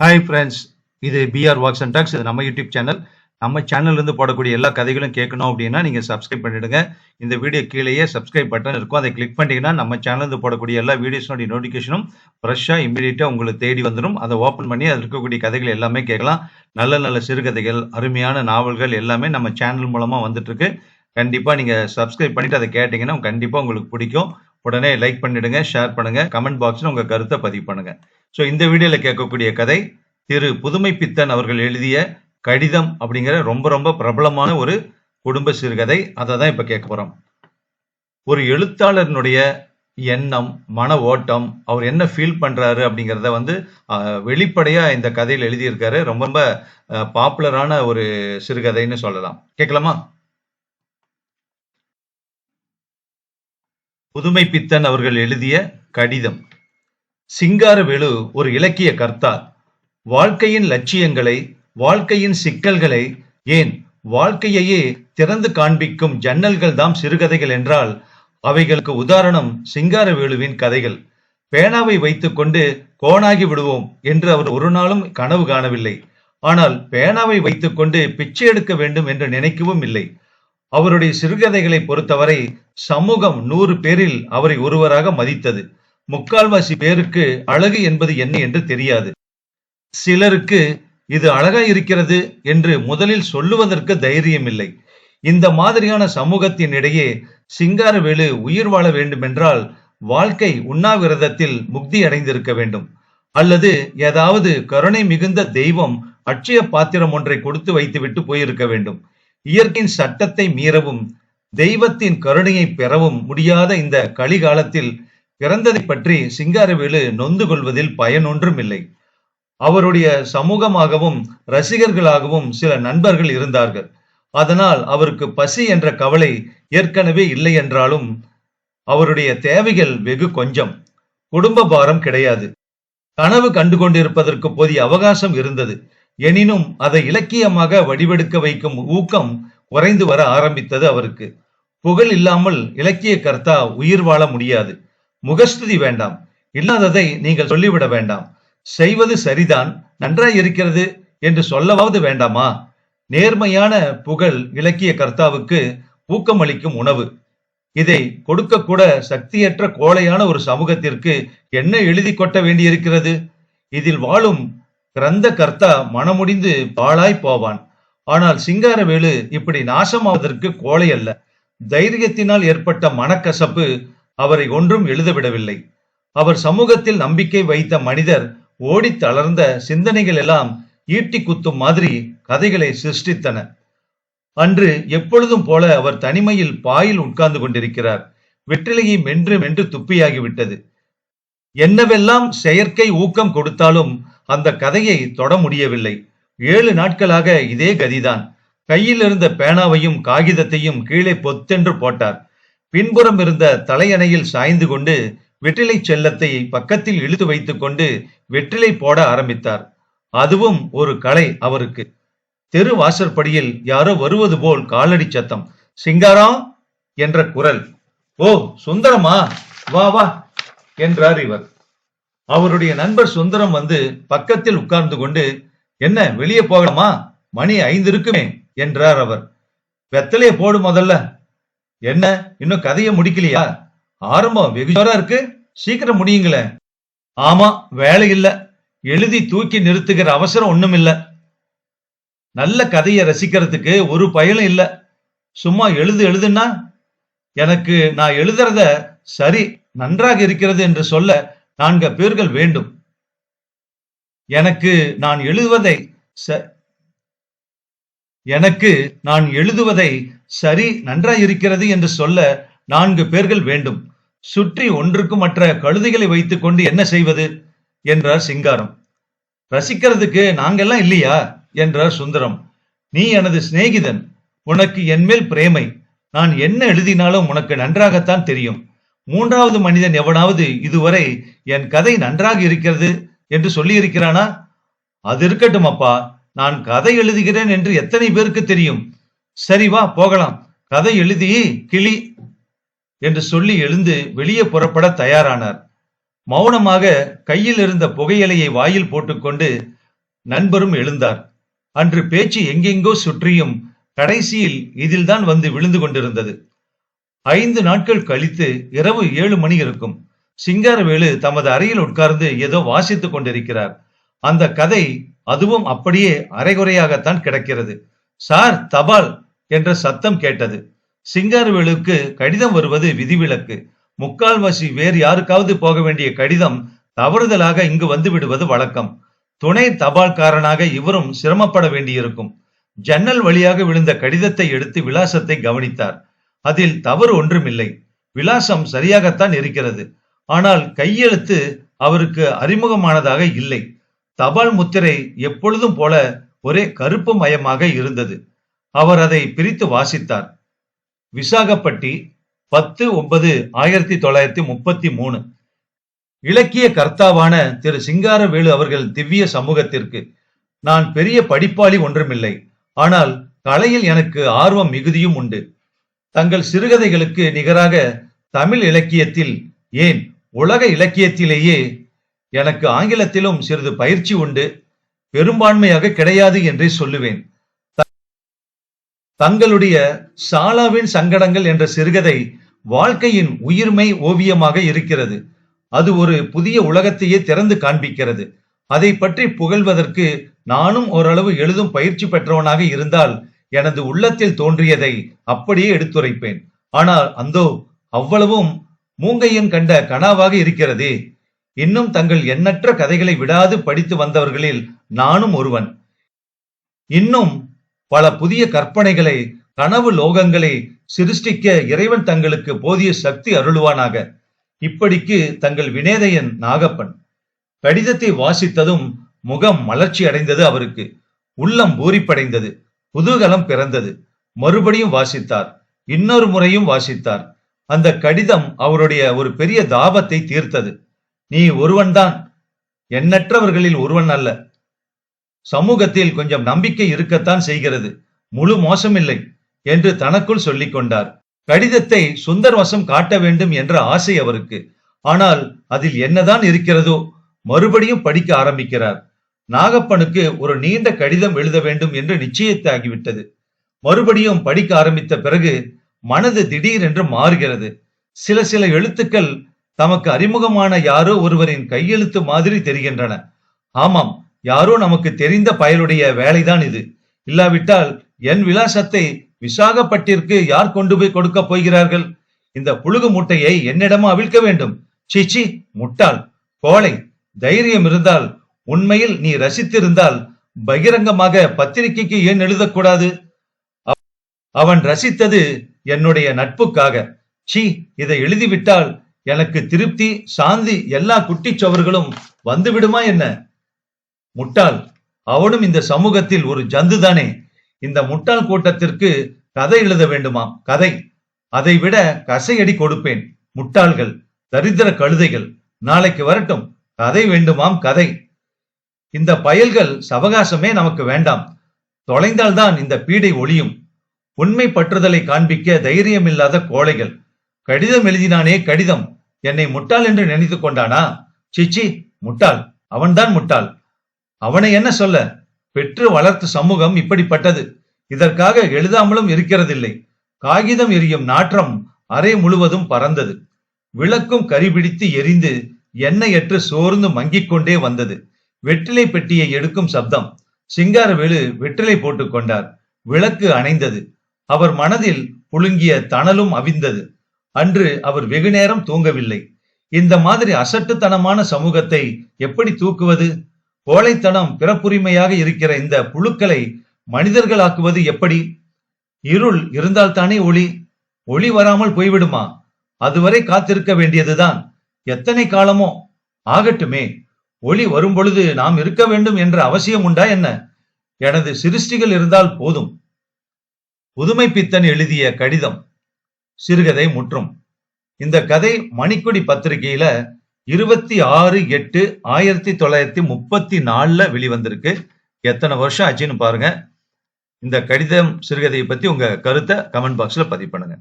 Hi friends இது PR walks and talks இது நம்ம யூடியூப் சேனல் நம்ம சேனல்லேருந்து போடக்கூடிய எல்லா கதைகளும் கேட்கணும் அப்படின்னா நீங்கள் சப்ஸ்கிரைப் பண்ணிடுங்க. இந்த வீடியோ கீழேயே சப்ஸ்கிரைப் பட்டன் இருக்கும். அதை கிளிக் பண்ணிட்டீங்கன்னா நம்ம சேனல்லேருந்து போடக்கூடிய எல்லா வீடியோஸ்னுடைய நோட்டிஃபிகேஷனும் ஃப்ரெஷ்ஷாக இமீடியட்டாக உங்களுக்கு தேடி வந்துடும் அதை ஓப்பன் பண்ணி அதில் இருக்கக்கூடிய கதைகள் எல்லாமே கேட்கலாம். நல்ல நல்ல சிறுகதைகள் அருமையான நாவல்கள் எல்லாமே நம்ம சேனல் மூலமாக வந்துட்டுருக்கு. கண்டிப்பாக நீங்கள் சப்ஸ்கிரைப் பண்ணிவிட்டு அதை கேட்டிங்கன்னா கண்டிப்பாக உங்களுக்கு பிடிக்கும். உடனே லைக் பண்ணிடுங்க ஷேர் பண்ணுங்கள் கமெண்ட் பாக்ஸில் உங்கள் கருத்தை பதிவு பண்ணுங்கள் ஸோ இந்த வீடியோல கேட்கக்கூடிய கதை திரு புதுமை பித்தன் அவர்கள் எழுதிய கடிதம் அப்படிங்கிற ரொம்ப ரொம்ப பிரபலமான ஒரு குடும்ப சிறுகதை. அதை தான் இப்ப கேட்க போறோம். ஒரு எழுத்தாளர்னுடைய எண்ணம் மன ஓட்டம் அவர் என்ன ஃபீல் பண்றாரு அப்படிங்கிறத வந்து வெளிப்படையாக வெளிப்படையா இந்த கதையில் எழுதியிருக்காரு. ரொம்ப ரொம்ப பாப்புலரான ஒரு சிறுகதைன்னு சொல்லலாம். கேட்கலாமா? புதுமை பித்தன் அவர்கள் எழுதிய கடிதம். சிங்காரவேலு ஒரு இலக்கிய கர்த்தா வாழ்க்கையின் லட்சியங்களை வாழ்க்கையின் சிக்கல்களை ஏன் வாழ்க்கையையே திறந்து காண்பிக்கும் ஜன்னல்கள் தாம் சிறுகதைகள் என்றால் அவைகளுக்கு உதாரணம் சிங்காரவேலுவின் கதைகள். பேனாவை வைத்துக்கொண்டு கோணாகி விடுவோம் என்று அவர் ஒரு நாளும் கனவு காணவில்லை. ஆனால் பேனாவை வைத்துக்கொண்டு பிச்சை எடுக்க வேண்டும் என்று நினைக்கவும் இல்லை. அவருடைய சிறுகதைகளை பொறுத்தவரை சமூகம் நூறு பேரில் அவரை ஒருவராக மதித்தது. முக்கால்வாசி பேருக்கு அழகு என்பது என்ன என்று தெரியாது. சிலருக்கு இது அழகா இருக்கிறது என்று முதலில் சொல்லுவதற்கு தைரியம் இல்லை இந்த மாதிரியான சமூகத்தின் இடையே சிங்காரவேலு உயிர் வாழ வேண்டுமென்றால் வாழ்க்கை உண்ணாவிரதத்தில் முக்தி அடைந்திருக்க வேண்டும். அல்லது ஏதாவது கருணை மிகுந்த தெய்வம் அட்சய பாத்திரம் ஒன்றை கொடுத்து வைத்துவிட்டு போயிருக்க வேண்டும். இயற்கையின் சட்டத்தை மீறவும் தெய்வத்தின் கருணையை பெறவும் முடியாத இந்த கலிகாலத்தில் பிறந்ததை பற்றி சிங்காரவேலு நொந்து கொள்வதில் பயனொன்றும் இல்லை. அவருடைய சமூகமாகவும் ரசிகர்களாகவும் சில நண்பர்கள் இருந்தார்கள். அதனால் அவருக்கு பசி என்ற கவலை ஏற்கனவே இல்லை என்றாலும் அவருடைய தேவைகள் வெகு கொஞ்சம். குடும்ப பாரம் கிடையாது. கனவு கண்டு கொண்டிருப்பதற்கு போதிய அவகாசம் இருந்தது. எனினும் அதை இலக்கியமாக வடிவெடுக்க வைக்கும் ஊக்கம் குறைந்து வர ஆரம்பித்தது அவருக்கு. புகழ் இல்லாமல் இலக்கிய கர்த்தா உயிர் வாழ முடியாது. முகஸ்துதி வேண்டாம். இல்லாததை நீங்கள் சொல்லிவிட வேண்டாம். செய்வது சரிதான் நன்றாய் இருக்கிறது என்று சொல்லவாவது வேண்டாமா? நேர்மையான புகழ் இலக்கிய கர்த்தாவுக்கு ஊக்கமளிக்கும் உணவு. இதை கொடுக்க கூட சக்தியற்ற கோழையான ஒரு சமூகத்திற்கு என்ன எழுதி கொட்ட வேண்டியிருக்கிறது? இதில் வாழும் கிரந்த கர்த்தா மனமுடிந்து பாழாய் போவான். ஆனால் சிங்காரவேலு இப்படி நாசமாவதற்கு கோழை அல்ல தைரியத்தினால் ஏற்பட்ட மனக்கசப்பு அவரை ஒன்றும் எழுதவிடவில்லை. அவர் சமூகத்தில் நம்பிக்கை வைத்த மனிதர் ஓடித் தளர்ந்த சிந்தனைகள் எல்லாம் ஈட்டி குத்தும் மாதிரி கதைகளை சிருஷ்டித்தன. அன்று எப்பொழுதும் போல அவர் தனிமையில் பாயில் உட்கார்ந்து கொண்டிருக்கிறார். வெற்றிலையை மென்று மென்று துப்பியாகிவிட்டது. என்னவெல்லாம் செயற்கை ஊக்கம் கொடுத்தாலும் அந்த கதையை தொட முடியவில்லை. ஏழு நாட்களாக இதே கதிதான். கையில் இருந்த பேனாவையும் காகிதத்தையும் கீழே பொத்தென்று போட்டார். பின்புறம் இருந்த தலையணையில் சாய்ந்து கொண்டு வெற்றிலை செல்லத்தை பக்கத்தில் இழுத்து வைத்துக் கொண்டு வெற்றிலை போட ஆரம்பித்தார். அதுவும் ஒரு கலை அவருக்கு. தெரு வாசற்படியில் யாரோ வருவது போல் காலடி சத்தம் சிங்காரம் என்ற குரல். ஓ சுந்தரமா? வா வா என்றார் இவர். அவருடைய நண்பர் சுந்தரம் வந்து பக்கத்தில் உட்கார்ந்து கொண்டு என்ன வெளியே போகலாமா? மணி ஐந்து இருக்குமே என்றார் அவர். வெத்தலையே போடு முதல்ல. என்ன? இன்னும் கதையை முடிக்கலையா? ஆரம்பம் வெகு ஜோரா இருக்கு. சீக்கிரம் முடியுங்களே ஆமா வேலை இல்ல. எழுதி தூக்கி நிறுத்துகிற அவசரம் ஒண்ணும் இல்ல. நல்ல கதையை ரசிக்கிறதுக்கு ஒரு பயனும் இல்ல. சும்மா எழுது எழுதுன்னா எனக்கு நான் எழுதுறத சரி நன்றாக இருக்கிறது என்று சொல்ல நான்கு பேர்கள் வேண்டும். எனக்கு நான் எழுதுவதை எனக்கு நான் எழுதுவதை சரி நன்றாய் இருக்கிறது என்று சொல்ல நான்கு பேர்கள் வேண்டும். சுற்றி ஒன்றுக்கு மற்ற கழுதைகளை வைத்துக் கொண்டு என்ன செய்வது? என்றார் சிங்காரம். ரசிக்கிறதுக்கு நாங்கெல்லாம் இல்லையா? என்றார் சுந்தரம். நீ எனது சிநேகிதன். உனக்கு என்மேல் பிரேமை. நான் என்ன எழுதினாலும் உனக்கு நன்றாகத்தான் தெரியும். மூன்றாவது மனிதன் எவனாவது இதுவரை என் கதை நன்றாக இருக்கிறது என்று சொல்லியிருக்கிறானா? அது இருக்கட்டும் அப்பா நான் கதை எழுதுகிறேன் என்று எத்தனை பேருக்கு தெரியும்? சரி வா போகலாம். கதை எழுதி கிளி என்று சொல்லி எழுந்து வெளியே புறப்பட தயாரானார். மௌனமாக கையில் இருந்த புகையிலையை வாயில் போட்டுக்கொண்டு நண்பரும் எழுந்தார். அன்று பேச்சு எங்கெங்கோ சுற்றியும் கடைசியில் இதில்தான் வந்து விழுந்து கொண்டிருந்தது. ஐந்து நாட்கள் கழித்து இரவு ஏழு மணி இருக்கும். சிங்காரவேலு தமது அறையில் உட்கார்ந்து ஏதோ வாசித்துக் கொண்டிருக்கிறார். அந்த கதை அதுவும் அப்படியே அரைகுறையாகத்தான் கிடக்கிறது. சார் தபால்! என்ற சத்தம் கேட்டது. சிங்காரவேலுக்கு கடிதம் வருவது விதிவிலக்கு. முக்கால்வாசி வேறு யாருக்காவது போக வேண்டிய கடிதம் தவறுதலாக இங்கு வந்து விடுவது வழக்கம். துணை தபால்காரனாக இவரும் சிரமப்பட வேண்டியிருக்கும். ஜன்னல் வழியாக விழுந்த கடிதத்தை எடுத்து விலாசத்தை கவனித்தார். அதில் தவறு ஒன்றுமில்லை. விலாசம் சரியாகத்தான் இருக்கிறது. ஆனால் கையெழுத்து அவருக்கு அறிமுகமானதாக இல்லை. தபால் முத்திரை எப்பொழுதும் போல ஒரே கருப்பு மயமாக இருந்தது. அவர் அதை பிரித்து வாசித்தார். விசாகப்பட்டி பத்து ஒன்பது ஆயிரத்தி தொள்ளாயிரத்தி முப்பத்தி மூணு. இலக்கிய கர்த்தாவான திரு சிங்காரவேலு அவர்கள் திவ்ய சமூகத்திற்கு நான் பெரிய படிப்பாளி ஒன்றுமில்லை. ஆனால் கலையில் எனக்கு ஆர்வம் மிகுதியும் உண்டு. தங்கள் சிறுகதைகளுக்கு நிகராக தமிழ் இலக்கியத்தில் ஏன் உலக இலக்கியத்திலேயே எனக்கு ஆங்கிலத்திலும் சிறிது பயிற்சி உண்டு. பெரும்பான்மையாக கிடையாது என்றே சொல்லுவேன். தங்களுடைய சாலாவின் சங்கடங்கள் என்ற சிறுகதை வாழ்க்கையின் உயிர்மை ஓவியமாக இருக்கிறது. அது ஒரு புதிய உலகத்தையே திறந்து காண்பிக்கிறது. அதை பற்றி புகழ்வதற்கு நானும் ஓரளவு எழுதும் பயிற்சி பெற்றவனாக இருந்தால் எனது உள்ளத்தில் தோன்றியதை அப்படியே எடுத்துரைப்பேன். ஆனால் அந்தோ அவ்வளவும் மூங்கையன் கண்ட கனாவாக இருக்கிறதே. இன்னும் தங்கள் எண்ணற்ற கதைகளை விடாது படித்து வந்தவர்களில் நானும் ஒருவன். இன்னும் பல புதிய கற்பனைகளை கனவு லோகங்களை சிருஷ்டிக்க இறைவன் தங்களுக்கு போதிய சக்தி அருளுவானாக. இப்படிக்கு தங்கள் வினேதையன் நாகப்பன். கடிதத்தை வாசித்ததும் முகம் மலர்ச்சி அடைந்தது அவருக்கு. உள்ளம் பூரிப்படைந்தது. குதூகலம் பிறந்தது. மறுபடியும் வாசித்தார். இன்னொரு முறையும் வாசித்தார். அந்த கடிதம் அவருடைய ஒரு பெரிய தாபத்தை தீர்த்தது. நீ ஒருவன்தான். எண்ணற்றவர்களில் ஒருவன் அல்ல. சமூகத்தில் கொஞ்சம் நம்பிக்கை இருக்கத்தான் செய்கிறது. முழு மோசமில்லை என்று தனக்குள் சொல்லிக் கொண்டார். கடிதத்தை சுந்தர் வசம் காட்ட வேண்டும் என்ற ஆசை அவருக்கு. ஆனால் அதில் என்னதான் இருக்கிறதோ மறுபடியும் படிக்க ஆரம்பிக்கிறார். நாகப்பனுக்கு ஒரு நீண்ட கடிதம் எழுத வேண்டும் என்று நிச்சயத்தாகிவிட்டது. மறுபடியும் படிக்க ஆரம்பித்த பிறகு மனது திடீரென்று மாறுகிறது. சில சில எழுத்துக்கள் தமக்கு அறிமுகமான யாரோ ஒருவரின் கையெழுத்து மாதிரி தெரிகின்றன. ஆமாம் யாரோ நமக்கு தெரிந்த பயலுடைய வேலைதான் இது. இல்லாவிட்டால் என் விலாசத்தை விசாகப்பட்டிற்கு யார் கொண்டு போய் கொடுக்க போகிறார்கள்? இந்த புழுகு முட்டையை என்னிடமா அவிழ்க்க வேண்டும். சீச்சி முட்டாள் கோழை தைரியம் இருந்தால் உண்மையில் நீ ரசித்திருந்தால் பகிரங்கமாக பத்திரிகைக்கு ஏன் எழுதக்கூடாது? அவன் ரசித்தது என்னுடைய நட்புக்காக. சி இதை எழுதிவிட்டால் எனக்கு திருப்தி சாந்தி எல்லா குட்டிச் சுவர்களும் வந்துவிடுமா என்ன? முட்டாள். அவனும் இந்த சமூகத்தில் ஒரு ஜந்துதானே. இந்த முட்டாள் கூட்டத்திற்கு கதை எழுத வேண்டுமாம். கதை. அதை விட கசையடி கொடுப்பேன். முட்டாள்கள் தரித்திர கழுதைகள் நாளைக்கு வரட்டும். கதை வேண்டுமாம் கதை. இந்த பயல்கள் சவகாசமே நமக்கு வேண்டாம். தொலைந்தால்தான் இந்த பீடை ஒளியும். உண்மை பற்றுதலை காண்பிக்க தைரியமில்லாத கோழைகள். கடிதம் எழுதினானே கடிதம். என்னை முட்டாள் என்று நினைத்துக் கொண்டானா? சிச்சி முட்டாள். அவன்தான் முட்டாள். அவனை என்ன சொல்ல? பெற்று வளர்த்து சமூகம் இப்படிப்பட்டது. இதற்காக எழுதாமலும் இருக்கிறதில்லை. காகிதம் எரியும் நாற்றம் அறை முழுவதும் பறந்தது. விளக்கும் கரிபிடித்து எரிந்து எண்ணெயற்று சோர்ந்து மங்கிக் கொண்டே வந்தது. வெற்றிலை பெட்டியை எடுக்கும் சப்தம். சிங்காரவேலு வெற்றிலை போட்டுக் கொண்டார். விளக்கு அணைந்தது. அவர் மனதில் புழுங்கிய தணலும் அவிந்தது. அன்று அவர் வெகு நேரம் தூங்கவில்லை. இந்த மாதிரி அசட்டுத்தனமான சமூகத்தை எப்படி தூக்குவது? கோழைத்தனம் பிறப்புரிமையாக இருக்கிற இந்த புழுக்களை மனிதர்களாக்குவது எப்படி? இருள் இருந்தால்தானே ஒளி? ஒளி வராமல் போய்விடுமா? அதுவரை காத்திருக்க வேண்டியதுதான். எத்தனை காலமோ? ஆகட்டுமே. ஒளி வரும்பொழுது நாம் இருக்க வேண்டும் என்ற அவசியம் உண்டா என்ன? எனது சிருஷ்டிகள் இருந்தால் போதும். புதுமை பித்தன் எழுதிய கடிதம். சிறுகதை முற்றும். இந்த கதை மணிக்கொடி பத்திரிகையில இருபத்தி ஆறு எட்டு ஆயிரத்தி தொள்ளாயிரத்தி முப்பத்தி நாலுல வெளிவந்திருக்கு. எத்தனை வருஷம் ஆச்சுன்னு பாருங்க. இந்த கடிதம் சிறுகதையை பத்தி உங்க கருத்தை கமெண்ட் பாக்ஸ்ல பதிவு பண்ணுங்க.